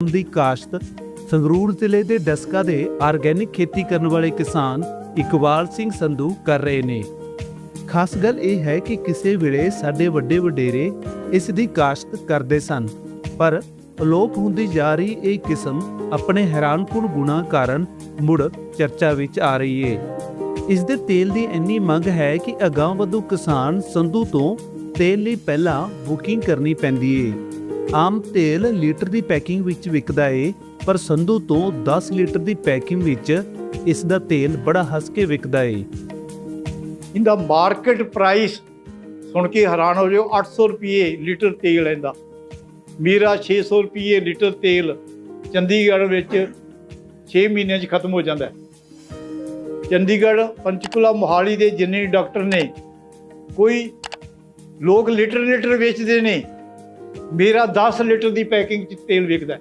ਦੀ ਕਾਸ਼ਤ ਸੰਗਰੂਰ ਜ਼ਿਲ੍ਹੇ ਦੇ ਡਸਕਾ ਦੇ ਆਰਗੈਨਿਕ ਖੇਤੀ ਕਰਨ ਵਾਲੇ ਕਿਸਾਨ ਇਕਬਾਲ ਸਿੰਘ ਸੰਧੂ ਕਰ ਰਹੇ ਨੇ। ਖਾਸ ਗੱਲ ਇਹ ਹੈ ਕਿ ਕਿਸੇ ਵੇਲੇ ਸਾਡੇ ਵੱਡੇ ਵਡੇਰੇ ਇਸ ਦੀ ਕਾਸ਼ਤ ਕਰਦੇ ਸਨ, ਪਰ ਅਲੋਪ ਹੁੰਦੀ ਜਾ ਰਹੀ ਇਹ ਕਿਸਮ ਆਪਣੇ ਹੈਰਾਨਕੁਨ ਗੁਣਾ ਕਾਰਨ ਮੁੜ ਚਰਚਾ ਵਿੱਚ ਆ ਰਹੀ ਹੈ ਇਸ ਦੇ ਤੇਲ ਦੀ ਇੰਨੀ ਮੰਗ ਹੈ ਕਿ ਅਗਾਂਹ ਵਧੂ ਕਿਸਾਨ ਸੰਧੂ ਤੋਂ ਤੇਲ ਲਈ ਪਹਿਲਾਂ ਬੁਕਿੰਗ ਕਰਨੀ ਪੈਂਦੀ ਹੈ ਆਮ ਤੇਲ ਲੀਟਰ ਦੀ ਪੈਕਿੰਗ ਵਿੱਚ ਵਿਕਦਾ ਏ, ਪਰ ਸੰਧੂ ਤੋਂ 10 ਲੀਟਰ ਦੀ ਪੈਕਿੰਗ ਵਿੱਚ ਇਸ ਦਾ ਤੇਲ ਬੜਾ ਹੱਸ ਕੇ ਵਿਕਦਾ ਏ। ਇਹਦਾ ਮਾਰਕੀਟ ਪ੍ਰਾਈਸ ਸੁਣ ਕੇ ਹੈਰਾਨ ਹੋ ਜਾਓ 800 ਰੁਪਏ ਲੀਟਰ ਤੇਲ ਇਹਦਾ। ਮੇਰਾ 600 ਰੁਪਏ ਲੀਟਰ ਤੇਲ ਚੰਡੀਗੜ੍ਹ ਵਿੱਚ 6 ਮਹੀਨਿਆਂ 'ਚ ਖਤਮ ਹੋ ਜਾਂਦਾ ਚੰਡੀਗੜ੍ਹ ਪੰਚਕੂਲਾ ਮੋਹਾਲੀ ਦੇ ਜਿੰਨੇ ਡਾਕਟਰ ਨੇ, ਕੋਈ ਲੋਕ ਲੀਟਰ ਲੀਟਰ ਵੇਚਦੇ ਨੇ ਮੇਰਾ 10 ਲੀਟਰ ਦੀ ਪੈਕਿੰਗ 'ਚ ਤੇਲ ਵਿਕਦਾ